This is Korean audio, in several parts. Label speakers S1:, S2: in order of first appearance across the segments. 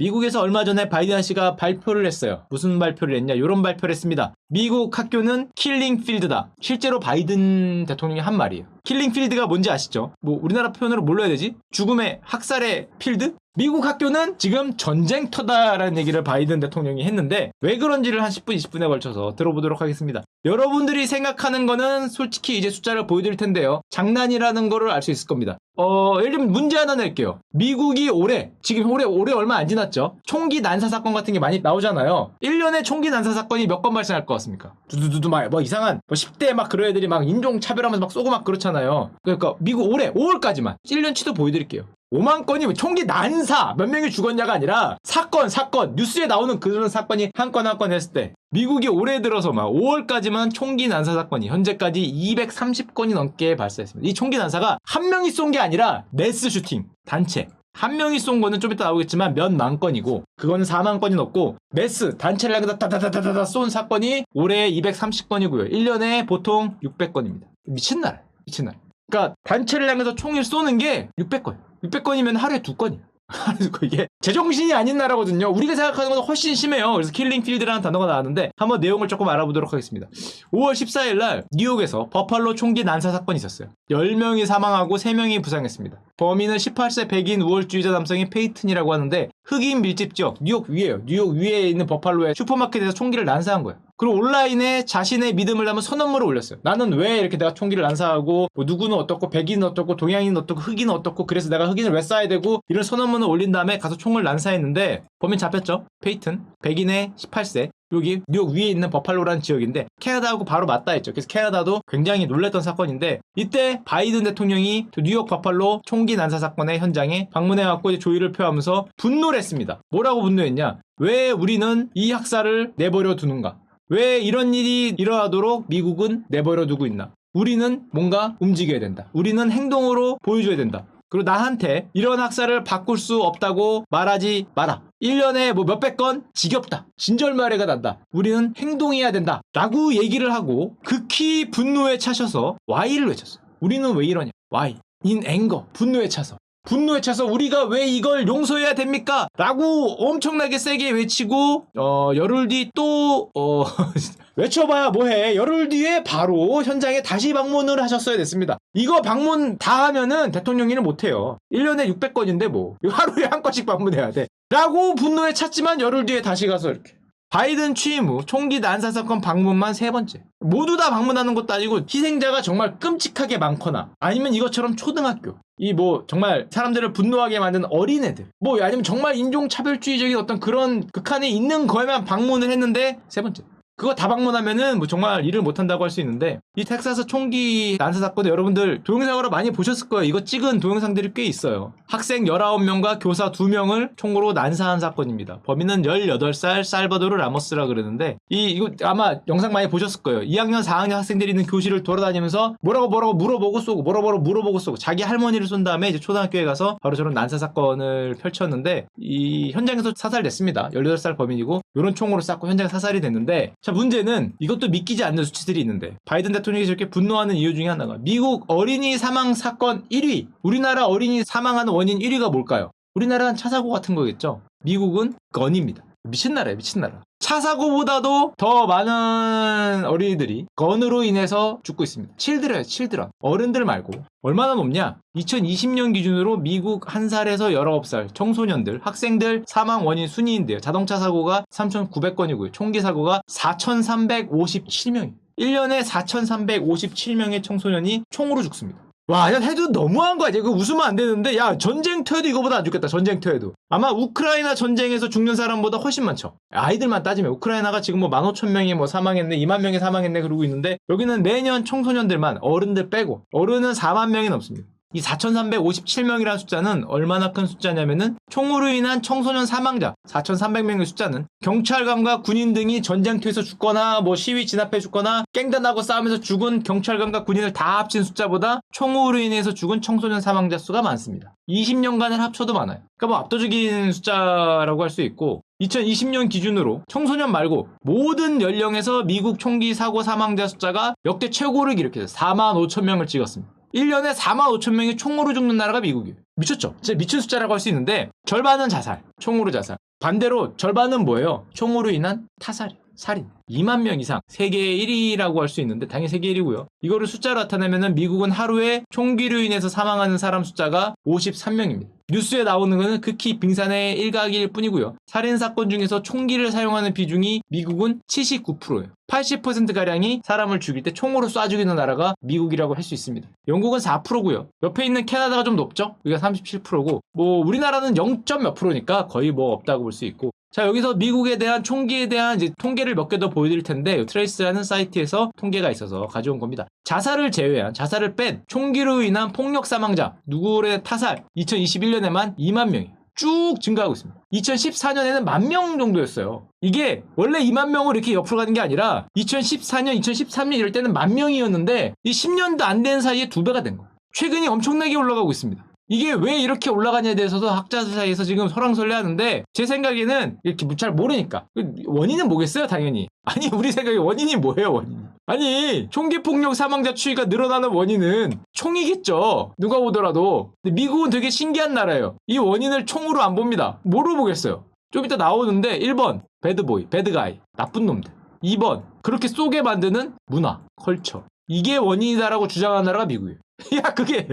S1: 미국에서 얼마 전에 바이든 씨가 발표를 했어요. 무슨 발표를 했냐? 이런 발표를 했습니다. 미국 학교는 킬링 필드다. 실제로 바이든 대통령이 한 말이에요. 킬링 필드가 뭔지 아시죠? 뭐 우리나라 표현으로 뭘로 해야 되지? 죽음의 학살의 필드? 미국 학교는 지금 전쟁터다라는 얘기를 바이든 대통령이 했는데 왜 그런지를 한 10분, 20분에 걸쳐서 들어보도록 하겠습니다. 여러분들이 생각하는 거는 솔직히 이제 숫자를 보여드릴 텐데요. 장난이라는 거를 알 수 있을 겁니다. 어, 예를 들면 문제 하나 낼게요. 미국이 올해, 지금 올해, 올해 얼마 안 지났죠? 총기 난사 사건 같은 게 많이 나오잖아요. 1년에 총기 난사 사건이 몇 건 발생할 것 같습니까? 두두두두 막, 뭐 이상한, 뭐 10대 막 그런 애들이 막 인종차별하면서 막 쏘고 막 그렇잖아요. 그러니까 미국 올해, 5월까지만 1년치도 보여드릴게요. 5만 건이 뭐 총기 난사 몇 명이 죽었냐가 아니라 사건 사건 뉴스에 나오는 그런 사건이 한 건 한 건 했을 때 미국이 올해 들어서 막 5월까지만 총기 난사 사건이 현재까지 230건이 넘게 발생했습니다. 이 총기 난사가 한 명이 쏜 게 아니라 매스 슈팅 단체 한 명이 쏜 거는 좀 이따 나오겠지만 몇 만 건이고 그거는 4만 건이 넘고 매스 단체를 향해서 다다다다다 쏜 사건이 올해 230건이고요. 1년에 보통 600건입니다. 미친 나라 미친 나라. 그러니까 단체를 향해서 총을 쏘는 게 600건. 600건이면 하루에 두 건이 에요. 이게 제정신이 아닌 나라거든요. 우리가 생각하는 것보다 훨씬 심해요. 그래서 킬링 필드라는 단어가 나왔는데 한번 내용을 조금 알아보도록 하겠습니다. 5월 14일 날 뉴욕에서 버팔로 총기 난사 사건이 있었어요. 10명이 사망하고 3명이 부상했습니다. 범인은 18세 백인 우월주의자 남성인 페이튼이라고 하는데 흑인 밀집 지역 뉴욕 위에요. 뉴욕 위에 있는 버팔로의 슈퍼마켓에서 총기를 난사한 거예요. 그리고 온라인에 자신의 믿음을 담은 선언문을 올렸어요. 나는 왜 이렇게 내가 총기를 난사하고 뭐 누구는 어떻고 백인은 어떻고 동양인은 어떻고 흑인은 어떻고 그래서 내가 흑인을 왜 쏴야 되고 이런 선언문을 올린 다음에 가서 총을 난사했는데 범인 잡혔죠. 페이튼 백인의 18세 여기 뉴욕 위에 있는 버팔로라는 지역인데 캐나다하고 바로 맞닿아 있죠. 그래서 캐나다도 굉장히 놀랬던 사건인데 이때 바이든 대통령이 그 뉴욕 버팔로 총기 난사 사건의 현장에 방문해갖고 조의를 표하면서 분노를 했습니다. 뭐라고 분노했냐? 왜 우리는 이 학살을 내버려 두는가? 왜 이런 일이 일어나도록 미국은 내버려 두고 있나? 우리는 뭔가 움직여야 된다. 우리는 행동으로 보여줘야 된다. 그리고 나한테 이런 학살을 바꿀 수 없다고 말하지 마라. 1년에 뭐 몇백 건 지겹다. 진절마래가 난다. 우리는 행동해야 된다. 라고 얘기를 하고 극히 분노에 차셔서 Y를 외쳤어요. 우리는 왜 이러냐? Y. in anger. 분노에 차서. 분노에 차서 우리가 왜 이걸 용서해야 됩니까? 라고 엄청나게 세게 외치고 어 열흘 뒤또 어 외쳐봐야 뭐해. 열흘 뒤에 바로 현장에 다시 방문을 하셨어야 됐습니다. 이거 방문 다 하면은 대통령 일은 못해요. 1년에 600건인데 뭐. 하루에 한 건씩 방문해야 돼. 라고 분노에 찼지만 열흘 뒤에 다시 가서 이렇게 바이든 취임 후 총기 난사 사건 방문만 세 번째. 모두 다 방문하는 것도 아니고 희생자가 정말 끔찍하게 많거나 아니면 이것처럼 초등학교. 이 뭐 정말 사람들을 분노하게 만든 어린애들. 뭐 아니면 정말 인종차별주의적인 어떤 그런 극한에 있는 거에만 방문을 했는데 세 번째. 그거 다 방문하면은 뭐 정말 일을 못한다고 할 수 있는데 이 텍사스 총기 난사 사건에 여러분들 동영상으로 많이 보셨을 거예요. 이거 찍은 동영상들이 꽤 있어요. 학생 19명과 교사 2명을 총으로 난사한 사건입니다. 범인은 18살 살바도르 라모스라 그러는데 이 이거 아마 영상 많이 보셨을 거예요. 2학년 4학년 학생들이 있는 교실을 돌아다니면서 뭐라고 뭐라고 물어보고 쏘고 뭐라고 뭐라고 물어보고 쏘고 자기 할머니를 쏜 다음에 이제 초등학교에 가서 바로 저런 난사 사건을 펼쳤는데 이 현장에서 사살됐습니다. 18살 범인이고 이런 총으로 쐈고 현장에 사살이 됐는데 자 문제는 이것도 믿기지 않는 수치들이 있는데 바이든 대통령이 저렇게 분노하는 이유 중에 하나가 미국 어린이 사망 사건 1위 우리나라 어린이 사망하는 원인 1위가 뭘까요? 우리나라는 차 사고 같은 거겠죠. 미국은 건입니다. 미친 나라예요, 미친 나라. 차 사고보다도 더 많은 어린이들이 건으로 인해서 죽고 있습니다. 칠드런이에요, 칠드런. 어른들 말고. 얼마나 높냐? 2020년 기준으로 미국 1살에서 19살 청소년들, 학생들 사망 원인 순위인데요. 자동차 사고가 3,900건이고요. 총기 사고가 4,357명이에요. 1년에 4,357명의 청소년이 총으로 죽습니다. 와, 야, 해도 너무한 거 아니야? 이거 웃으면 안 되는데, 야, 전쟁터에도 이거보다 안 죽겠다, 전쟁터에도. 아마 우크라이나 전쟁에서 죽는 사람보다 훨씬 많죠. 아이들만 따지면, 우크라이나가 지금 뭐 15,000명이 뭐 사망했네, 2만 명이 사망했네, 그러고 있는데, 여기는 매년 청소년들만, 어른들 빼고, 어른은 4만 명이 넘습니다. 이 4,357명이라는 숫자는 얼마나 큰 숫자냐면은 총으로 인한 청소년 사망자 4,300명의 숫자는 경찰관과 군인 등이 전쟁터에서 죽거나 뭐 시위 진압해 죽거나 깽단하고 싸우면서 죽은 경찰관과 군인을 다 합친 숫자보다 총으로 인해서 죽은 청소년 사망자 수가 많습니다. 20년간을 합쳐도 많아요. 그러니까 뭐 압도적인 숫자라고 할 수 있고 2020년 기준으로 청소년 말고 모든 연령에서 미국 총기 사고 사망자 숫자가 역대 최고를 기록해서 4만 5천 명을 찍었습니다. 1년에 4만 5천 명이 총으로 죽는 나라가 미국이에요. 미쳤죠? 진짜 미친 숫자라고 할 수 있는데 절반은 자살, 총으로 자살. 반대로 절반은 뭐예요? 총으로 인한 타살, 살인. 2만 명 이상 세계 1위라고 할 수 있는데 당연히 세계 1위고요. 이거를 숫자로 나타내면은 미국은 하루에 총기로 인해서 사망하는 사람 숫자가 53명입니다. 뉴스에 나오는 것은 극히 빙산의 일각일 뿐이고요. 살인 사건 중에서 총기를 사용하는 비중이 미국은 79%예요. 80%가량이 사람을 죽일 때 총으로 쏴 죽이는 나라가 미국이라고 할 수 있습니다. 영국은 4%고요. 옆에 있는 캐나다가 좀 높죠? 여기가 37%고 뭐 우리나라는 0. 몇 프로니까 거의 뭐 없다고 볼 수 있고 자 여기서 미국에 대한 총기에 대한 이제 통계를 몇 개 더 보여드릴 텐데 트레이스라는 사이트에서 통계가 있어서 가져온 겁니다. 자살을 제외한 자살을 뺀 총기로 인한 폭력 사망자 누구의 타살 2021년에만 2만 명이 쭉 증가하고 있습니다. 2014년에는 만 명 정도였어요. 이게 원래 2만 명으로 이렇게 옆으로 가는 게 아니라 2014년, 2013년 이럴 때는 만 명이었는데 이 10년도 안 된 사이에 두 배가 된 거예요. 최근이 엄청나게 올라가고 있습니다. 이게 왜 이렇게 올라가냐에 대해서도 학자들 사이에서 지금 설왕설래 하는데 제 생각에는 이렇게 잘 모르니까. 그 원인은 뭐겠어요 당연히? 아니 우리 생각에 원인이 뭐예요 원인이 아니 총기 폭력 사망자 추이가 늘어나는 원인은 총이겠죠. 누가 보더라도. 미국은 되게 신기한 나라예요. 이 원인을 총으로 안 봅니다. 뭐로 보겠어요? 좀 이따 나오는데 1번 배드보이 배드가이 나쁜 놈들. 2번 그렇게 쏘게 만드는 문화 컬처 이게 원인이다라고 주장하는 나라가 미국이에요 야 그게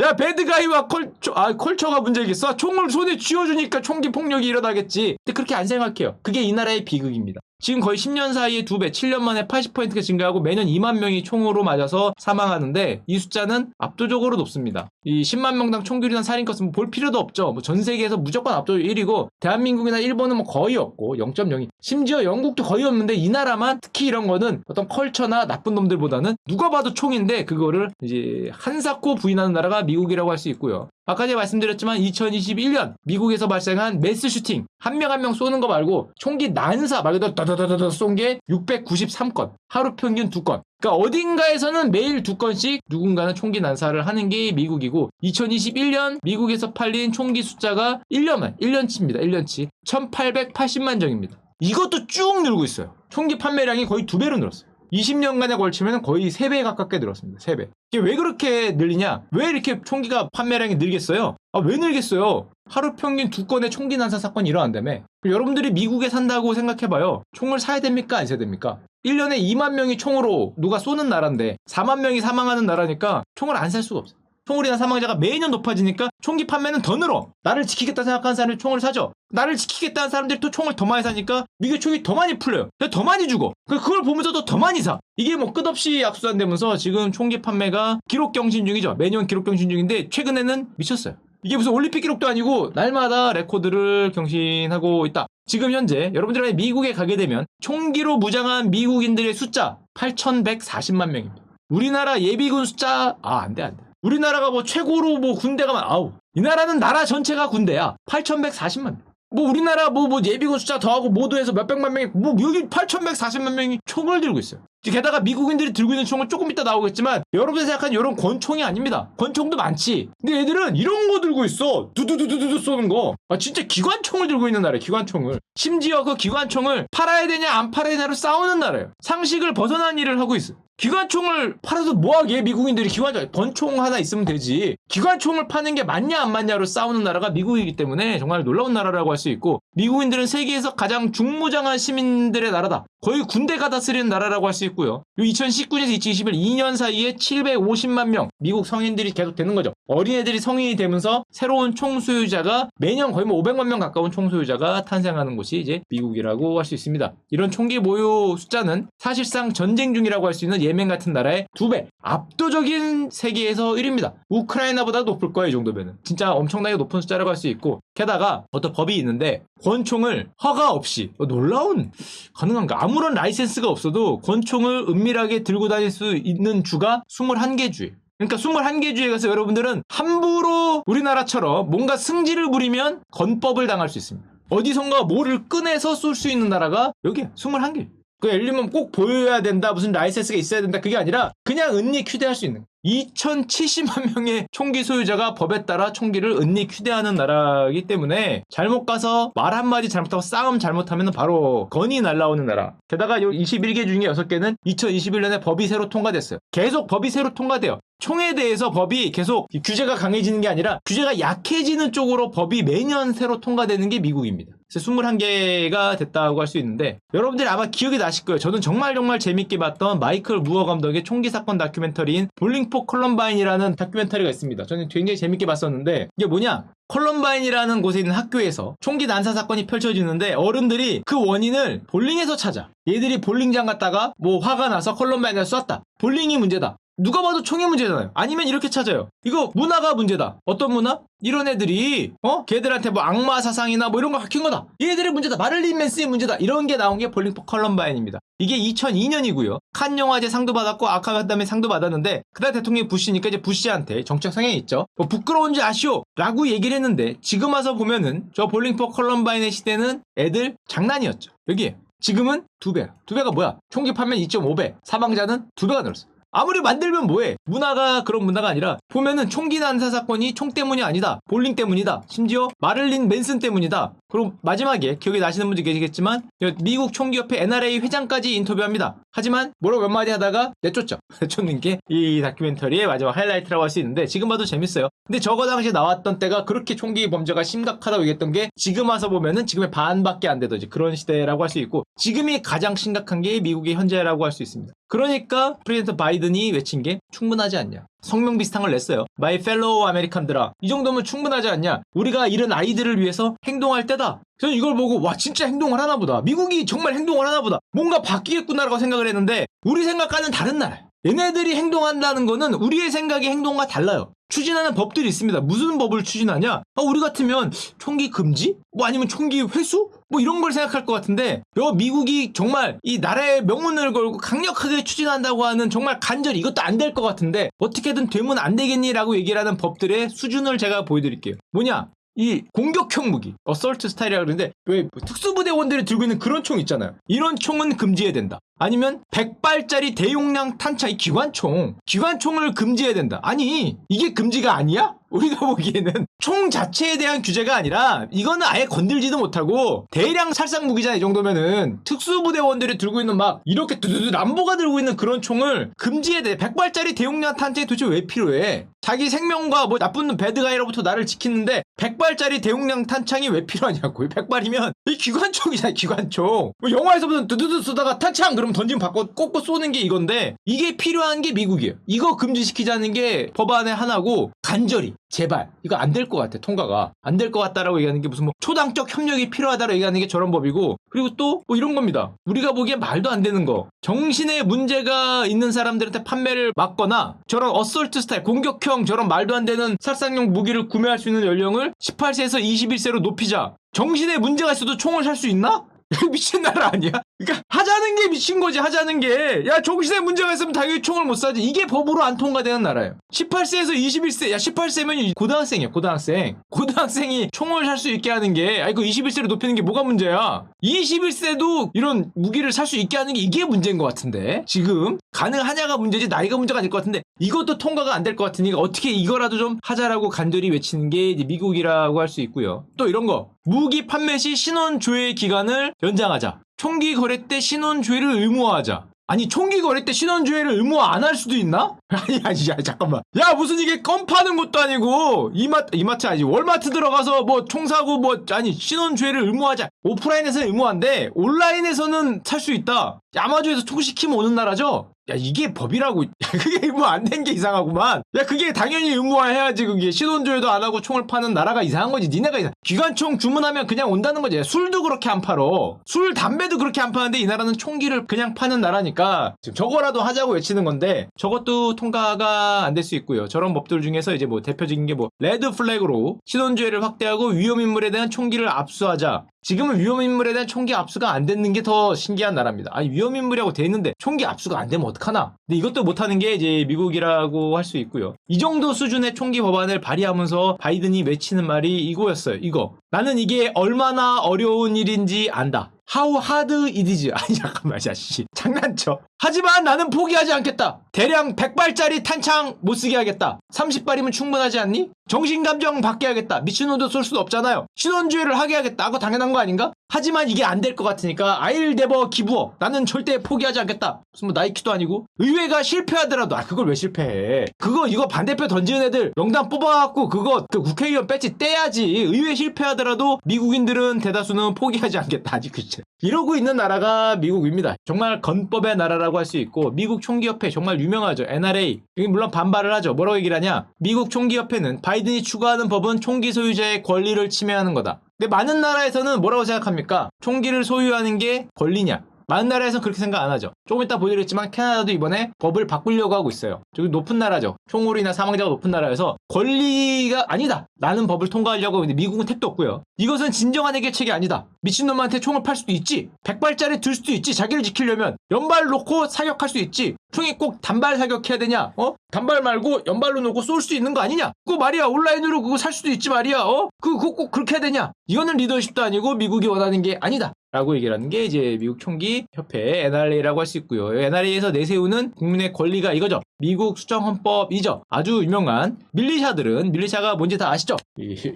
S1: 야 배드가이와 컬처 아 컬처가 문제겠어 총을 손에 쥐어주니까 총기 폭력이 일어나겠지 근데 그렇게 안 생각해요 그게 이 나라의 비극입니다 지금 거의 10년 사이에 두 배, 7년 만에 80%가 증가하고 매년 2만 명이 총으로 맞아서 사망하는데 이 숫자는 압도적으로 높습니다. 이 10만 명당 총기류난 살인 건수는 뭐볼 필요도 없죠. 뭐 전 세계에서 무조건 압도적 1위고 대한민국이나 일본은 뭐 거의 없고 0.02. 심지어 영국도 거의 없는데 이 나라만 특히 이런 거는 어떤 컬처나 나쁜 놈들보다는 누가 봐도 총인데 그거를 이제 한사코 부인하는 나라가 미국이라고 할 수 있고요. 아까 제가 말씀드렸지만 2021년 미국에서 발생한 매스 슈팅 한 명 한명 쏘는 거 말고 총기 난사 말 그대로 다다다다다 쏜게 693건 하루 평균 2건. 그러니까 어딘가에서는 매일 두 건씩 누군가는 총기 난사를 하는 게 미국이고 2021년 미국에서 팔린 총기 숫자가 1년만 1년치입니다. 1년치. 1880만 정입니다. 이것도 쭉 늘고 있어요. 총기 판매량이 거의 두 배로 늘었어요 20년간에 걸치면 거의 3배 가깝게 늘었습니다. 3배. 이게 왜 그렇게 늘리냐? 왜 이렇게 총기가 판매량이 늘겠어요? 아, 왜 늘겠어요? 하루 평균 두 건의 총기 난사 사건이 일어난다며. 여러분들이 미국에 산다고 생각해봐요. 총을 사야 됩니까? 안 사야 됩니까? 1년에 2만 명이 총으로 누가 쏘는 나라인데 4만 명이 사망하는 나라니까 총을 안 살 수가 없어요. 총으로 인한 사망자가 매년 높아지니까 총기 판매는 더 늘어. 나를 지키겠다 생각하는 사람이 총을 사죠. 나를 지키겠다는 사람들이 또 총을 더 많이 사니까 미국 총이 더 많이 풀려요. 더 많이 죽어. 그걸 보면서도 더 많이 사. 이게 뭐 끝없이 악순환되면서 지금 총기 판매가 기록 경신 중이죠. 매년 기록 경신 중인데 최근에는 미쳤어요. 이게 무슨 올림픽 기록도 아니고 날마다 레코드를 경신하고 있다. 지금 현재 여러분들이 미국에 가게 되면 총기로 무장한 미국인들의 숫자 8,140만 명입니다. 우리나라 예비군 숫자 아 안 돼 안 돼. 우리나라가 뭐 최고로 뭐 군대가 많 아우 이 나라는 나라 전체가 군대야 8,140만 명. 뭐 우리나라 뭐, 뭐 예비군 숫자 더하고 모두해서 몇백만 명이 뭐 여기 8,140만 명이 총을 들고 있어요. 게다가 미국인들이 들고 있는 총은 조금 이따 나오겠지만 여러분이 생각하는 이런 권총이 아닙니다. 권총도 많지. 근데 얘들은 이런 거 들고 있어. 두두두두두 쏘는 거. 아 진짜 기관총을 들고 있는 나라예요. 기관총을. 심지어 그 기관총을 팔아야 되냐 안 팔아야 되냐로 싸우는 나라예요. 상식을 벗어난 일을 하고 있어. 기관총을 팔아서 뭐하게? 미국인들이 기관총 권총 하나 있으면 되지. 기관총을 파는 게 맞냐 안 맞냐로 싸우는 나라가 미국이기 때문에 정말 놀라운 나라라고 할 수 있고 미국인들은 세계에서 가장 중무장한 시민들의 나라다 거의 군대가 다스리는 나라라고 할 수 있고요. 2019년에서 2021 2년 사이에 750만 명 미국 성인들이 계속 되는 거죠. 어린애들이 성인이 되면서 새로운 총 소유자가 매년 거의 뭐 500만 명 가까운 총 소유자가 탄생하는 곳이 이제 미국이라고 할 수 있습니다. 이런 총기 보유 숫자는 사실상 전쟁 중이라고 할 수 있는 예멘 같은 나라의 두 배 압도적인 세계에서 1위입니다. 우크라이나보다 높을 거예요 이 정도면은. 진짜 엄청나게 높은 숫자라고 할 수 있고 게다가 어떤 법이 있는데 권총을 허가 없이 어, 놀라운 가능한가 아무런 라이센스가 없어도 권총을 은밀하게 들고 다닐 수 있는 주가 21개 주예요. 그러니까 21개 주에 가서 여러분들은 함부로 우리나라처럼 뭔가 승질을 부리면 건법을 당할 수 있습니다. 어디선가 뭐를 꺼내서 쏠 수 있는 나라가 여기야 21개. 그 엘리면 꼭 보여야 된다 무슨 라이센스가 있어야 된다 그게 아니라 그냥 은닉 휴대할 수 있는 2070만 명의 총기 소유자가 법에 따라 총기를 은닉 휴대하는 나라이기 때문에 잘못 가서 말 한마디 잘못하고 싸움 잘못하면 바로 건이 날라오는 나라. 게다가 요 21개 중에 6개는 2021년에 법이 새로 통과됐어요. 계속 법이 새로 통과돼요. 총에 대해서 법이 계속 이 규제가 강해지는 게 아니라 규제가 약해지는 쪽으로 법이 매년 새로 통과되는 게 미국입니다. 그래서 21개가 됐다고 할 수 있는데 여러분들이 아마 기억이 나실 거예요. 저는 정말 정말 재밌게 봤던 마이클 무어 감독의 총기 사건 다큐멘터리인 볼링포 컬럼바인이라는 다큐멘터리가 있습니다. 저는 굉장히 재밌게 봤었는데 이게 뭐냐? 컬럼바인이라는 곳에 있는 학교에서 총기 난사 사건이 펼쳐지는데 어른들이 그 원인을 볼링에서 찾아. 얘들이 볼링장 갔다가 뭐 화가 나서 컬럼바인을 쐈다. 볼링이 문제다. 누가 봐도 총이 문제잖아요. 아니면 이렇게 찾아요. 이거 문화가 문제다. 어떤 문화? 이런 애들이 어? 걔들한테 뭐 악마 사상이나 뭐 이런 거 박힌 거다. 얘들의 문제다. 마를린 맨스의 문제다. 이런 게 나온 게 볼링 포 컬럼바인입니다. 이게 2002년이고요. 칸 영화제 상도 받았고 아카데미 상도 받았는데 그날 대통령이 부시니까 이제 부시한테 정책 성향이 있죠. 뭐 부끄러운지 아시오? 라고 얘기를 했는데 지금 와서 보면은 저 볼링 포 컬럼바인의 시대는 애들 장난이었죠. 여기에 지금은 두 배. 두 배가 뭐야? 총기 판매 2.5배. 사망자는 두 배가 늘었어. 아무리 만들면 뭐해? 문화가 그런 문화가 아니라 보면은 총기 난사 사건이 총 때문이 아니다. 볼링 때문이다. 심지어 마를린 맨슨 때문이다. 그럼 마지막에 기억이 나시는 분들 계시겠지만 미국 총기협회 NRA 회장까지 인터뷰합니다. 하지만 뭐라고 몇 마디 하다가 내쫓죠. 내쫓는 게 이 다큐멘터리의 마지막 하이라이트라고 할 수 있는데 지금 봐도 재밌어요. 근데 저거 당시에 나왔던 때가 그렇게 총기 범죄가 심각하다고 얘기했던 게 지금 와서 보면은 지금의 반밖에 안 되던 그런 시대라고 할 수 있고 지금이 가장 심각한 게 미국의 현재라고 할 수 있습니다. 그러니까 프레젠트 바이든이 외친 게 충분하지 않냐. 성명 비슷한 걸 냈어요. 마이 펠로우 아메리칸들아. 이 정도면 충분하지 않냐. 우리가 이런 아이들을 위해서 행동할 때다. 저는 이걸 보고 와 진짜 행동을 하나 보다. 미국이 정말 행동을 하나 보다. 뭔가 바뀌겠구나라고 생각을 했는데 우리 생각과는 다른 나라. 얘네들이 행동한다는 거는 우리의 생각의 행동과 달라요. 추진하는 법들이 있습니다. 무슨 법을 추진하냐? 아, 우리 같으면 총기 금지? 뭐 아니면 총기 회수? 뭐 이런 걸 생각할 것 같은데 여 미국이 정말 이 나라의 명운을 걸고 강력하게 추진한다고 하는 정말 간절히 이것도 안 될 것 같은데 어떻게든 되면 안 되겠니라고 얘기를 하는 법들의 수준을 제가 보여드릴게요. 뭐냐? 이 공격형 무기, 어설트 스타일이라고 그러는데 왜 특수부대원들이 들고 있는 그런 총 있잖아요. 이런 총은 금지해야 된다. 아니면 100발짜리 대용량 탄창, 이 기관총, 기관총을 금지해야 된다. 아니 이게 금지가 아니야? 우리가 보기에는 총 자체에 대한 규제가 아니라 이거는 아예 건들지도 못하고 대량 살상 무기잖아 이 정도면은. 특수부대원들이 들고 있는 막 이렇게 두두두 람보가 들고 있는 그런 총을 금지해야 돼. 100발짜리 대용량 탄창이 도대체 왜 필요해? 자기 생명과 뭐 나쁜 배드가이로부터 나를 지키는데 100발짜리 대용량 탄창이 왜 필요하냐고. 100발이면 이 기관총이잖아 기관총. 뭐 영화에서 보면 두두두 쏘다가 탄창 그럼 던지면 받고 꽂고 쏘는 게 이건데 이게 필요한 게 미국이에요. 이거 금지시키자는 게 법안의 하나고 간절히 제발. 이거 안 될 것 같아 통과가. 안 될 것 같다라고 얘기하는 게 무슨 뭐 초당적 협력이 필요하다라고 얘기하는 게 저런 법이고 그리고 또 뭐 이런 겁니다. 우리가 보기엔 말도 안 되는 거. 정신에 문제가 있는 사람들한테 판매를 막거나 저런 어설트 스타일 공격형 저런 말도 안 되는 살상용 무기를 구매할 수 있는 연령을 18세에서 21세로 높이자. 정신에 문제가 있어도 총을 살 수 있나? 미친 나라 아니야? 그러니까 하자는 게 미친 거지 하자는 게. 야 정신에 문제가 있으면 당연히 총을 못 사지. 이게 법으로 안 통과되는 나라예요. 18세에서 21세 야 18세면 고등학생이야 고등학생. 고등학생이 총을 살 수 있게 하는 게 아니 그 21세로 높이는 게 뭐가 문제야? 21세도 이런 무기를 살 수 있게 하는 게 이게 문제인 것 같은데 지금? 가능하냐가 문제지 나이가 문제가 아닐 것 같은데 이것도 통과가 안 될 것 같으니까 어떻게 이거라도 좀 하자라고 간절히 외치는 게 미국이라고 할 수 있고요. 또 이런 거. 무기 판매 시 신원 조회 기간을 연장하자. 총기 거래 때 신원 조회를 의무화하자. 아니 총기 거래 때 신원 조회를 의무화 안할 수도 있나? 아니 아니 야, 잠깐만. 야 무슨 이게 껌 파는 것도 아니고 이마트 이마트 아니지 월마트 들어가서 뭐 총 사고 뭐 아니 신원 조회를 의무화하자. 오프라인에서는 의무화인데 온라인에서는 살 수 있다. 아마존에서 총 시키면 오는 나라죠? 야 이게 법이라고. 야, 그게 의무 안 된 게 이상하구만. 야 그게 당연히 의무화해야지. 그게 신원조회도 안 하고 총을 파는 나라가 이상한 거지. 니네가 이상. 기관총 주문하면 그냥 온다는 거지. 술도 그렇게 안 팔어. 술 담배도 그렇게 안 파는데 이 나라는 총기를 그냥 파는 나라니까. 지금 저거라도 하자고 외치는 건데 저것도 통과가 안 될 수 있고요. 저런 법들 중에서 이제 뭐 대표적인 게 뭐 레드 플래그로 신원조회를 확대하고 위험 인물에 대한 총기를 압수하자 지금은 위험인물에 대한 총기 압수가 안 되는 게 더 신기한 나라입니다. 아니 위험인물이라고 돼 있는데 총기 압수가 안 되면 어떡하나? 근데 이것도 못하는 게 이제 미국이라고 할 수 있고요. 이 정도 수준의 총기 법안을 발의하면서 바이든이 외치는 말이 이거였어요. 이거 나는 이게 얼마나 어려운 일인지 안다. How hard it is. 아니 잠깐만 자씨 장난쳐. 하지만 나는 포기하지 않겠다. 대량 100발짜리 탄창 못 쓰게 하겠다. 30발이면 충분하지 않니? 정신감정 받게 하겠다. 미친놈도 쏠 수도 없잖아요. 신원주의를 하게 하겠다. 하고 당연한 거 아닌가? 하지만 이게 안 될 것 같으니까 아일 네버 기부어. 나는 절대 포기하지 않겠다. 무슨 뭐 나이키도 아니고 의회가 실패하더라도 아 그걸 왜 실패해? 그거 이거 반대표 던지는 애들 명단 뽑아갖고 그거 그 국회의원 배지 떼야지. 의회 실패하더라도 미국인들은 대다수는 포기하지 않겠다. 아직 그 치. 이러고 있는 나라가 미국입니다. 정말 건법의 나라라고 할 수 있고 미국 총기협회 정말 유명하죠. NRA. 여기 물론 반발을 하죠. 뭐라고 얘기를 하냐? 미국 총기협회는 바이든이 추구하는 법은 총기 소유자의 권리를 침해하는 거다. 근데 많은 나라에서는 뭐라고 생각합니까? 총기를 소유하는 게 권리냐? 많은 나라에서는 그렇게 생각 안 하죠. 조금 이따 보여드리겠지만 캐나다도 이번에 법을 바꾸려고 하고 있어요. 저기 높은 나라죠. 총으로 인한 사망자가 높은 나라여서 권리가 아니다. 라는 법을 통과하려고 하는데 미국은 택도 없고요. 이것은 진정한 해결책이 아니다. 미친놈한테 총을 팔 수도 있지. 백발짜리 들 수도 있지. 자기를 지키려면 연발 놓고 사격할 수 있지. 총이 꼭 단발 사격해야 되냐? 어? 단발 말고 연발로 놓고 쏠 수 있는 거 아니냐? 그거 말이야. 온라인으로 그거 살 수도 있지 말이야. 어? 그, 그거 꼭 그렇게 해야 되냐? 이거는 리더십도 아니고 미국이 원하는 게 아니다. 라고 얘기를 하는 게 이제 미국 총기 협회 NRA라고 할 수 있고요. NRA에서 내세우는 국민의 권리가 이거죠. 미국 수정 헌법이죠. 아주 유명한 밀리샤들은 밀리샤가 뭔지 다 아시죠? 이-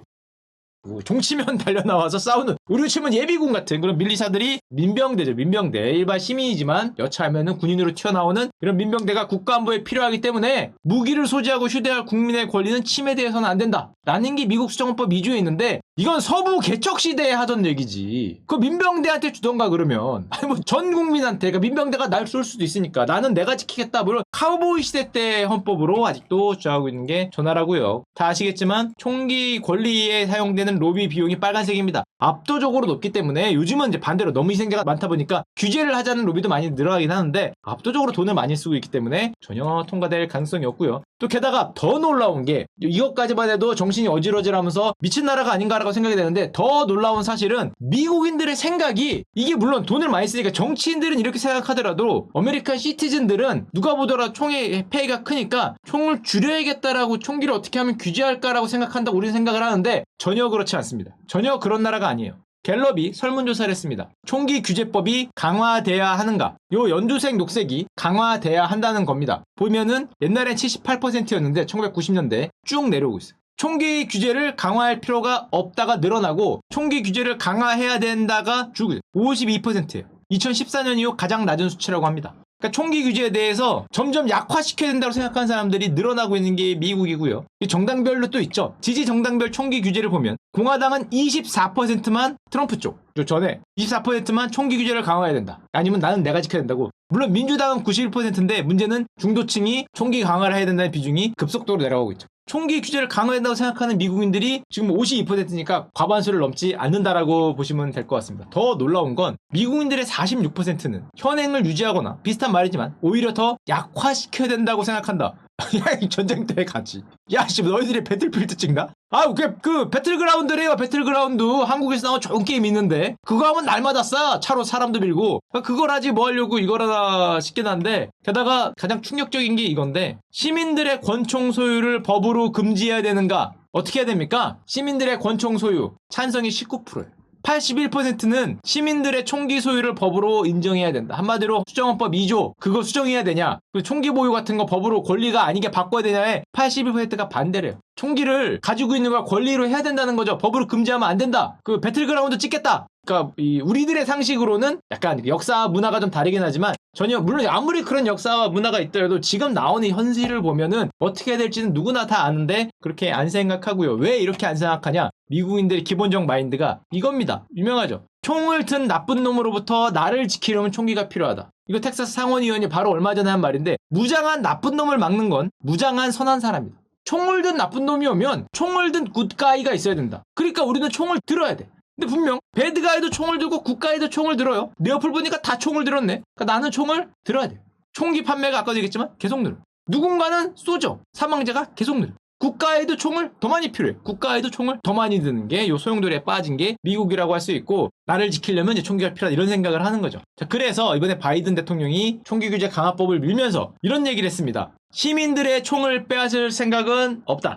S1: 뭐 종치면 달려나와서 싸우는 우리 치면 예비군 같은 그런 밀리샤들이 민병대죠 민병대. 일반 시민이지만 여차하면은 군인으로 튀어나오는 이런 민병대가 국가안보에 필요하기 때문에 무기를 소지하고 휴대할 국민의 권리는 침해되어서는 안 된다. 라는 게 미국 수정헌법 2조에 있는데 이건 서부 개척 시대에 하던 얘기지 그 민병대한테 주던가 그러면 아니 뭐 전 국민한테 그 민병대가 날 쏠 수도 있으니까 나는 내가 지키겠다 물론 카우보이 시대 때 헌법으로 아직도 주장하고 있는 게 전하라고요 다 아시겠지만 총기 권리에 사용되는 로비 비용이 빨간색입니다. 압도적으로 높기 때문에 요즘은 이제 반대로 너무 희생자가 많다 보니까 규제를 하자는 로비도 많이 늘어나긴 하는데 압도적으로 돈을 많이 쓰고 있기 때문에 전혀 통과될 가능성이 없고요. 또 게다가 더 놀라운 게 이것까지만 해도 정신이 어질어질하면서 미친 나라가 아닌가라고 생각이 되는데 더 놀라운 사실은 미국인들의 생각이 이게 물론 돈을 많이 쓰니까 정치인들은 이렇게 생각하더라도 아메리칸 시티즌들은 누가 보더라도 총의 폐해가 크니까 총을 줄여야겠다라고 총기를 어떻게 하면 규제할까라고 생각한다고 우리는 생각을 하는데 전혀 그렇지 않습니다. 전혀 그런 나라가 아니에요. 갤럽이 설문조사를 했습니다. 총기 규제법이 강화돼야 하는가? 요 연두색 녹색이 강화돼야 한다는 겁니다. 보면은 옛날엔 78%였는데 1990년대 쭉 내려오고 있어요. 총기 규제를 강화할 필요가 없다가 늘어나고 총기 규제를 강화해야 된다가 쭉 52%예요. 2014년 이후 가장 낮은 수치라고 합니다. 그러니까 총기 규제에 대해서 점점 약화시켜야 된다고 생각하는 사람들이 늘어나고 있는 게 미국이고요. 이 정당별로 또 있죠. 지지 정당별 총기 규제를 보면 공화당은 24%만 트럼프 쪽. 저 전에 24%만 총기 규제를 강화해야 된다. 아니면 나는 내가 지켜야 된다고. 물론 민주당은 91%인데 문제는 중도층이 총기 강화를 해야 된다는 비중이 급속도로 내려가고 있죠. 총기 규제를 강화한다고 생각하는 미국인들이 지금 52%니까 과반수를 넘지 않는다라고 보시면 될 것 같습니다. 더 놀라운 건 미국인들의 46%는 현행을 유지하거나 비슷한 말이지만 오히려 더 약화시켜야 된다고 생각한다. 야, 이 전쟁 때 같이. 야, 씨, 너희들이 배틀필드 찍나? 아, 그, 그, 배틀그라운드래요, 배틀그라운드. 한국에서 나온 좋은 게임 있는데. 그거 하면 날마다 싸. 차로 사람도 밀고. 그걸 하지 뭐 하려고 이걸 하나 싶긴 한데. 게다가 가장 충격적인 게 이건데. 시민들의 권총 소유를 법으로 금지해야 되는가? 어떻게 해야 됩니까? 시민들의 권총 소유. 찬성이 19%예요. 81%는 시민들의 총기 소유를 법으로 인정해야 된다. 한마디로 수정헌법 2조 그거 수정해야 되냐? 그 총기 보유 같은 거 법으로 권리가 아니게 바꿔야 되냐에 81%가 반대래요. 총기를 가지고 있는 걸 권리로 해야 된다는 거죠. 법으로 금지하면 안 된다. 그 배틀그라운드 찍겠다. 그러니까 이 우리들의 상식으로는 약간 역사 문화가 좀 다르긴 하지만 전혀 물론 아무리 그런 역사와 문화가 있더라도 지금 나오는 현실을 보면은 어떻게 될지는 누구나 다 아는데 그렇게 안 생각하고요. 왜 이렇게 안 생각하냐? 미국인들의 기본적 마인드가 이겁니다. 유명하죠. 총을 든 나쁜 놈으로부터 나를 지키려면 총기가 필요하다. 이거 텍사스 상원의원이 바로 얼마 전에 한 말인데 무장한 나쁜 놈을 막는 건 무장한 선한 사람이다. 총을 든 나쁜 놈이 오면 총을 든 굿가이가 있어야 된다. 그러니까 우리는 총을 들어야 돼. 근데 분명 배드가이도 총을 들고 굿가이도 총을 들어요. 내 옆을 보니까 다 총을 들었네. 그러니까 나는 총을 들어야 돼. 총기 판매가 아까도 얘기했지만 계속 늘어. 누군가는 쏘죠. 사망자가 계속 늘어. 국가에도 총을 더 많이 필요해. 국가에도 총을 더 많이 드는 게 요 소용돌이에 빠진 게 미국이라고 할 수 있고 나를 지키려면 이제 총기가 필요하다 이런 생각을 하는 거죠. 자, 그래서 이번에 바이든 대통령이 총기 규제 강화법을 밀면서 이런 얘기를 했습니다. 시민들의 총을 빼앗을 생각은 없다.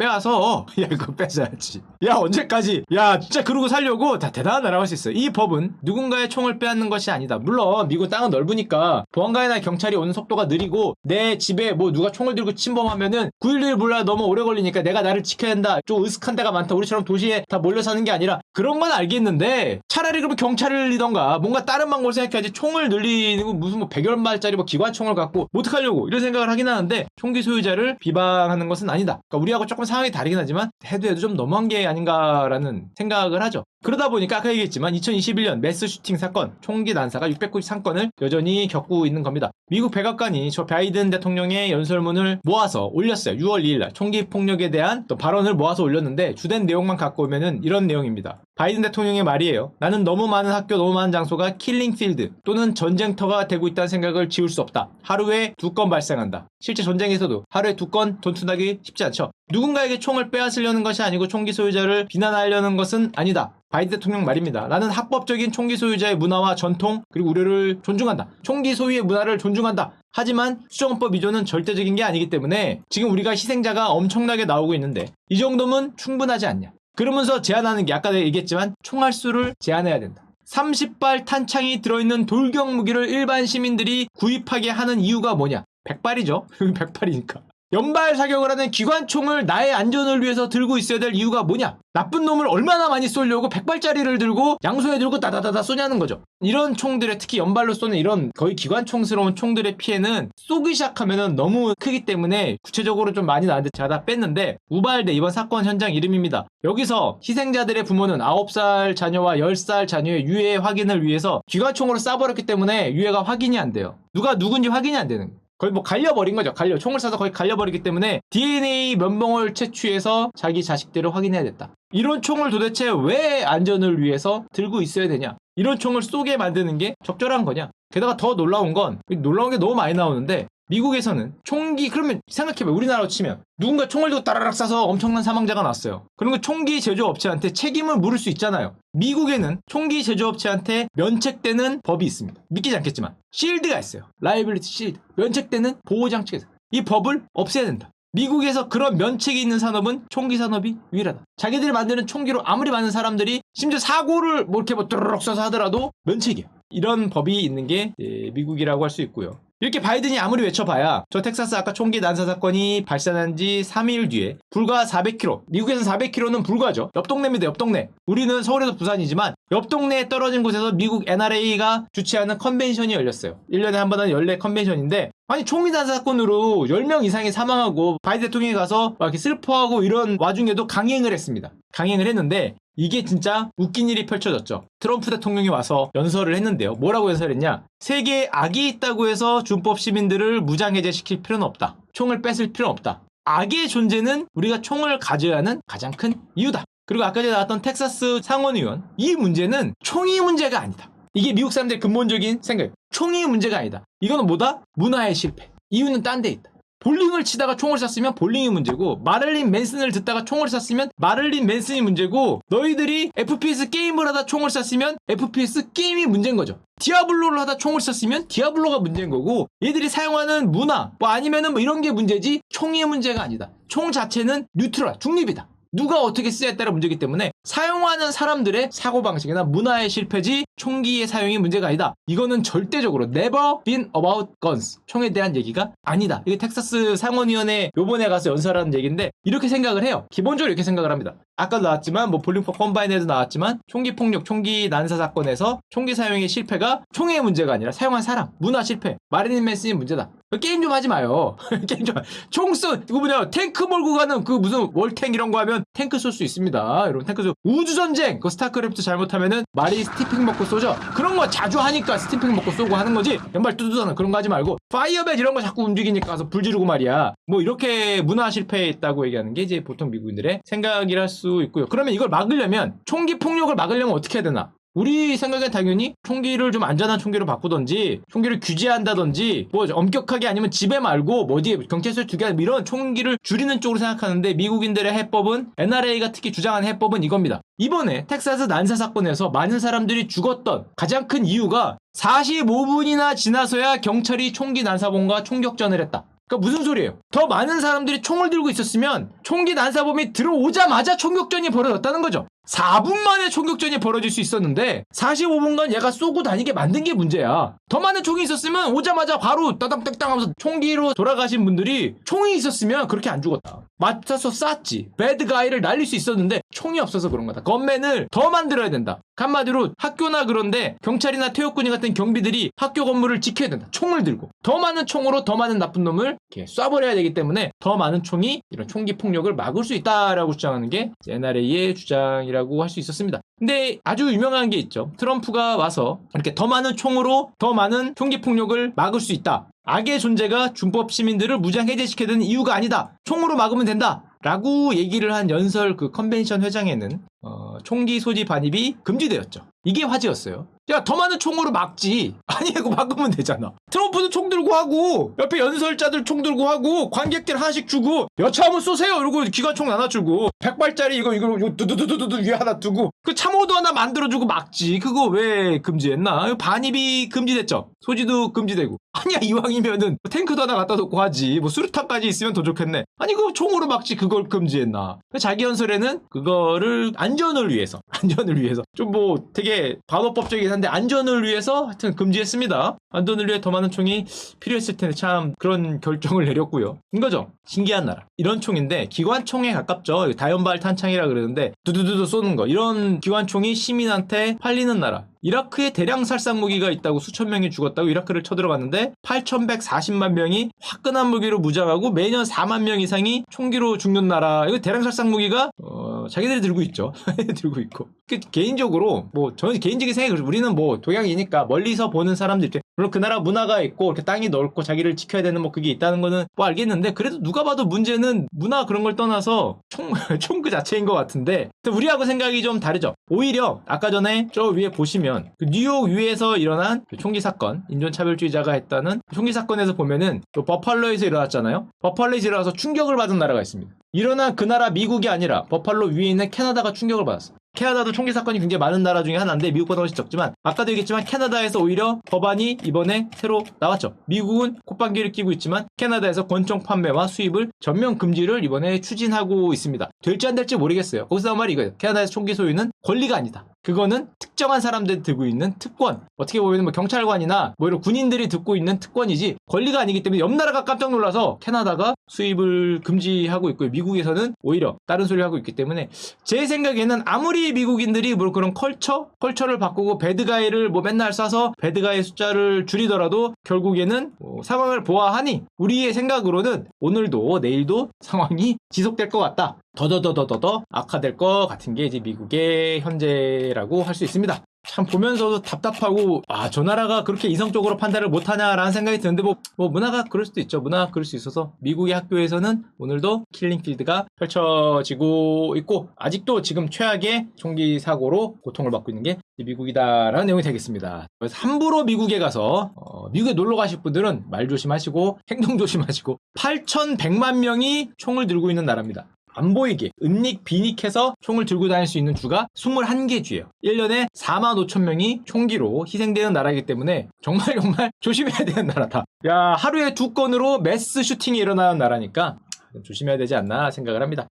S1: 빼앗어. 야, 이거 뺏어야지. 야, 언제까지? 야, 진짜 그러고 살려고 다 대단한 나라고 할 수 있어요. 이 법은 누군가의 총을 빼앗는 것이 아니다. 물론, 미국 땅은 넓으니까 보안관이나 경찰이 오는 속도가 느리고 내 집에 뭐 누가 총을 들고 침범하면은 911 불러야 너무 오래 걸리니까 내가 나를 지켜야 한다. 좀 으슥한 데가 많다. 우리처럼 도시에 다 몰려 사는 게 아니라 그런 건 알겠는데 차라리 그러면 경찰을 늘리던가 뭔가 다른 방법을 생각해야지 총을 늘리고 무슨 뭐 100여발짜리 뭐 기관총을 갖고 뭐 어떡하려고 이런 생각을 하긴 하는데 총기 소유자를 비방하는 것은 아니다. 그러니까 우리하고 조금 상황이 다르긴 하지만 해도 해도 좀 너무한 게 아닌가라는 생각을 하죠. 그러다 보니까 아까 얘기했지만 2021년 매스 슈팅 사건, 총기 난사가 693건을 여전히 겪고 있는 겁니다. 미국 백악관이 저 바이든 대통령의 연설문을 모아서 올렸어요. 6월 2일날 총기 폭력에 대한 또 발언을 모아서 올렸는데 주된 내용만 갖고 오면은 이런 내용입니다. 바이든 대통령의 말이에요. 나는 너무 많은 학교, 너무 많은 장소가 킬링 필드 또는 전쟁터가 되고 있다는 생각을 지울 수 없다. 하루에 두 건 발생한다. 실제 전쟁에서도 하루에 두 건 돈투나기 쉽지 않죠. 누군가에게 총을 빼앗으려는 것이 아니고 총기 소유자를 비난하려는 것은 아니다. 바이든 대통령 말입니다. 나는 합법적인 총기 소유자의 문화와 전통 그리고 우려를 존중한다. 총기 소유의 문화를 존중한다. 하지만 수정법 위조는 절대적인 게 아니기 때문에 지금 우리가 희생자가 엄청나게 나오고 있는데 이 정도면 충분하지 않냐. 그러면서 제한하는 게 아까 내가 얘기했지만 총알 수를 제한해야 된다. 30발 탄창이 들어있는 돌격 무기를 일반 시민들이 구입하게 하는 이유가 뭐냐? 100발이죠. 100발이니까. 연발 사격을 하는 기관총을 나의 안전을 위해서 들고 있어야 될 이유가 뭐냐? 나쁜 놈을 얼마나 많이 쏘려고 100발짜리를 들고 양손에 들고 따다다다 쏘냐는 거죠. 이런 총들의 특히 연발로 쏘는 이런 거의 기관총스러운 총들의 피해는 쏘기 시작하면 너무 크기 때문에 구체적으로 좀 많이 나는데 제가 다 뺐는데 우발대 이번 사건 현장 이름입니다. 여기서 희생자들의 부모는 9살 자녀와 10살 자녀의 유해 확인을 위해서 기관총으로 쏴버렸기 때문에 유해가 확인이 안 돼요. 누가 누군지 확인이 안 되는 거예요. 거의 뭐 갈려버린 거죠. 갈려. 총을 쏴서 거의 갈려버리기 때문에 DNA 면봉을 채취해서 자기 자식들을 확인해야 됐다. 이런 총을 도대체 왜 안전을 위해서 들고 있어야 되냐? 이런 총을 쏘게 만드는 게 적절한 거냐? 게다가 더 놀라운 건 놀라운 게 너무 많이 나오는데 미국에서는 총기 그러면 생각해봐 우리나라로 치면 누군가 총을 들고 따라락 쏴서 엄청난 사망자가 났어요. 그러면 총기 제조업체한테 책임을 물을 수 있잖아요. 미국에는 총기 제조업체한테 면책되는 법이 있습니다. 믿기지 않겠지만 실드가 있어요. 라이빌리티 실드 면책되는 보호장치가 있어요. 이 법을 없애야 된다. 미국에서 그런 면책이 있는 산업은 총기 산업이 유일하다. 자기들이 만드는 총기로 아무리 많은 사람들이 심지어 사고를 뭐 이렇게 뭐 뚜루룩 써서 하더라도 면책이야. 이런 법이 있는 게 예, 미국이라고 할 수 있고요. 이렇게 바이든이 아무리 외쳐봐야 저 텍사스 아까 총기 난사 사건이 발생한 지 3일 뒤에 불과 400km 미국에서는 400km는 불과죠. 옆 동네입니다 옆 동네. 우리는 서울에서 부산이지만 옆 동네에 떨어진 곳에서 미국 NRA가 주최하는 컨벤션이 열렸어요. 1년에 한 번 하는 연례 컨벤션인데 아니 총기 난사 사건으로 10명 이상이 사망하고 바이든 대통령이 가서 막 이렇게 슬퍼하고 이런 와중에도 강행을 했습니다. 강행을 했는데 이게 진짜 웃긴 일이 펼쳐졌죠. 트럼프 대통령이 와서 연설을 했는데요. 뭐라고 연설했냐? 세계에 악이 있다고 해서 준법 시민들을 무장해제시킬 필요는 없다. 총을 뺏을 필요는 없다. 악의 존재는 우리가 총을 가져야 하는 가장 큰 이유다. 그리고 아까 전에 나왔던 텍사스 상원의원 이 문제는 총이 문제가 아니다. 이게 미국 사람들의 근본적인 생각이에요. 총이 문제가 아니다. 이거는 뭐다? 문화의 실패. 이유는 딴 데 있다. 볼링을 치다가 총을 쐈으면 볼링이 문제고 마를린 맨슨을 듣다가 총을 쐈으면 마를린 맨슨이 문제고 너희들이 FPS 게임을 하다 총을 쐈으면 FPS 게임이 문제인 거죠. 디아블로를 하다 총을 쐈으면 디아블로가 문제인 거고 얘들이 사용하는 문화 뭐 아니면은 뭐 이런 게 문제지 총의 문제가 아니다. 총 자체는 뉴트럴 중립이다. 누가 어떻게 쓰냐에 따라 문제이기 때문에 사용하는 사람들의 사고방식이나 문화의 실패지 총기의 사용이 문제가 아니다. 이거는 절대적으로 never been about guns. 총에 대한 얘기가 아니다. 이게 텍사스 상원위원회 요번에 가서 연설하는 얘기인데 이렇게 생각을 해요. 기본적으로 이렇게 생각을 합니다. 아까도 나왔지만 뭐 볼링포 컴바인에도 나왔지만 총기 폭력, 총기 난사 사건에서 총기 사용의 실패가 총의 문제가 아니라 사용한 사람, 문화 실패, 마리린 맨슨의 문제다. 게임 좀 하지 마요. 게임 좀. 총 쏘, 이거 뭐냐, 탱크 몰고 가는 그 무슨 월탱 이런 거 하면 탱크 쏠 수 있습니다. 여러분, 탱크 쏠. 우주 전쟁! 그 스타크래프트 잘못하면은 말이 스티핑 먹고 쏘죠? 그런 거 자주 하니까 스티핑 먹고 쏘고 하는 거지. 연발 뚜두다는 그런 거 하지 말고. 파이어벳 이런 거 자꾸 움직이니까 가서 불 지르고 말이야. 뭐 이렇게 문화 실패했다고 얘기하는 게 이제 보통 미국인들의 생각이랄 수 있고요. 그러면 이걸 막으려면 총기 폭력을 막으려면 어떻게 해야 되나? 우리 생각엔 당연히 총기를 좀 안전한 총기로 바꾸던지 총기를 규제한다든지 뭐 엄격하게 아니면 집에 말고 뭐 어디 경찰서 두개 이런 총기를 줄이는 쪽으로 생각하는데 미국인들의 해법은 NRA가 특히 주장하는 해법은 이겁니다. 이번에 텍사스 난사 사건에서 많은 사람들이 죽었던 가장 큰 이유가 45분이나 지나서야 경찰이 총기 난사범과 총격전을 했다. 그러니까 무슨 소리예요? 더 많은 사람들이 총을 들고 있었으면 총기 난사범이 들어오자마자 총격전이 벌어졌다는 거죠. 4분 만에 총격전이 벌어질 수 있었는데 45분간 얘가 쏘고 다니게 만든 게 문제야. 더 많은 총이 있었으면 오자마자 바로 따당따당 하면서 총기로 돌아가신 분들이 총이 있었으면 그렇게 안 죽었다. 맞춰서 쐈지. 배드가이를 날릴 수 있었는데 총이 없어서 그런 거다. 건맨을 더 만들어야 된다. 한마디로 학교나 그런데 경찰이나 퇴역군이 같은 경비들이 학교 건물을 지켜야 된다. 총을 들고 더 많은 총으로 더 많은 나쁜 놈을 이렇게 쏴버려야 되기 때문에 더 많은 총이 이런 총기 폭력을 막을 수 있다라고 주장하는 게 NRA의 주장이라 고 할 수 있었습니다. 근데 아주 유명한 게 있죠. 트럼프가 와서 이렇게 더 많은 총으로 더 많은 총기 폭력을 막을 수 있다. 악의 존재가 준법 시민들을 무장 해제시켜야 되는 이유가 아니다. 총으로 막으면 된다. 라고 얘기를 한 연설 그 컨벤션 회장에는 어, 총기 소지 반입이 금지되었죠. 이게 화제였어요. 야, 더 많은 총으로 막지. 아니, 이거 막으면 되잖아. 트럼프도 총 들고 하고, 옆에 연설자들 총 들고 하고, 관객들 하나씩 주고, 여차하면 쏘세요. 이러고 기관총 나눠주고, 100발짜리 이거, 이거, 이거 두두두두두 위에 하나 두고, 그 참호도 하나 만들어주고 막지. 그거 왜 금지했나? 반입이 금지됐죠. 소지도 금지되고. 아니야, 이왕이면은 탱크도 하나 갖다 놓고 하지. 뭐 수류탄까지 있으면 더 좋겠네. 아니, 그거 총으로 막지. 그걸 금지했나. 자기 연설에는 그거를 안전을 위해서, 안전을 위해서. 좀 뭐 되게 반어법적이 긴 한데, 안전을 위해서 하여튼 금지했습니다. 안전을 위해 더 많은 총이 필요했을 텐데 참 그런 결정을 내렸고요. 이거죠. 신기한 나라. 이런 총인데 기관총에 가깝죠. 다연발 탄창이라 그러는데 두두두두 쏘는 거. 이런 기관총이 시민한테 팔리는 나라. 이라크에 대량 살상 무기가 있다고 수천 명이 죽었다고 이라크를 쳐들어갔는데 8,140만 명이 화끈한 무기로 무장하고 매년 4만 명 이상이 총기로 죽는 나라. 이거 대량 살상 무기가 어, 자기들이 들고 있죠. 들고 있고. 그 개인적으로 뭐 저는 개인적인 생각이 그래요. 우리는 뭐 동양이니까 멀리서 보는 사람들 입장 물론 그 나라 문화가 있고 이렇게 땅이 넓고 자기를 지켜야 되는 뭐 그게 있다는 거는 뭐 알겠는데 그래도 누가 봐도 문제는 문화 그런 걸 떠나서 총 총 그 자체인 것 같은데 우리하고 생각이 좀 다르죠. 오히려 아까 전에 저 위에 보시면 그 뉴욕 위에서 일어난 그 총기 사건 인종차별주의자가 했다는 그 총기 사건에서 보면은 또 버팔로에서 일어났잖아요. 버팔로에서 일어나서 충격을 받은 나라가 있습니다. 일어난 그 나라 미국이 아니라 버팔로 위에 있는 캐나다가 충격을 받았어. 캐나다도 총기 사건이 굉장히 많은 나라 중에 하나인데 미국보다 훨씬 적지만 아까도 얘기했지만 캐나다에서 오히려 법안이 이번에 새로 나왔죠. 미국은 콧방귀를 끼고 있지만 캐나다에서 권총 판매와 수입을 전면 금지를 이번에 추진하고 있습니다. 될지 안 될지 모르겠어요. 거기서 나온 말이 이거예요. 캐나다에서 총기 소유는 권리가 아니다. 그거는 특정한 사람들이 들고 있는 특권. 어떻게 보면 뭐 경찰관이나 뭐 이런 군인들이 듣고 있는 특권이지 권리가 아니기 때문에 옆 나라가 깜짝 놀라서 캐나다가 수입을 금지하고 있고요. 미국에서는 오히려 다른 소리를 하고 있기 때문에 제 생각에는 아무리 미국인들이 뭐 그런 컬처, 컬처를 바꾸고 배드가이를 뭐 맨날 쏴서 배드가이 숫자를 줄이더라도 결국에는 뭐 상황을 보아하니 우리의 생각으로는 오늘도 내일도 상황이 지속될 것 같다. 더더더더더더 악화될 것 같은 게 이제 미국의 현재라고 할 수 있습니다. 참 보면서도 답답하고 아 저 나라가 그렇게 이성적으로 판단을 못하냐라는 생각이 드는데 뭐, 뭐 문화가 그럴 수도 있죠. 문화가 그럴 수 있어서 미국의 학교에서는 오늘도 킬링필드가 펼쳐지고 있고 아직도 지금 최악의 총기 사고로 고통을 받고 있는 게 미국이다라는 내용이 되겠습니다. 그래서 함부로 미국에 가서 어, 미국에 놀러 가실 분들은 말 조심하시고 행동 조심하시고 8,100만 명이 총을 들고 있는 나라입니다 안 보이게 은닉 비닉해서 총을 들고 다닐 수 있는 주가 21개 주예요. 1년에 4만 5천 명이 총기로 희생되는 나라이기 때문에 정말 정말 조심해야 되는 나라다. 야 하루에 두 건으로 매스 슈팅이 일어나는 나라니까 조심해야 되지 않나 생각을 합니다.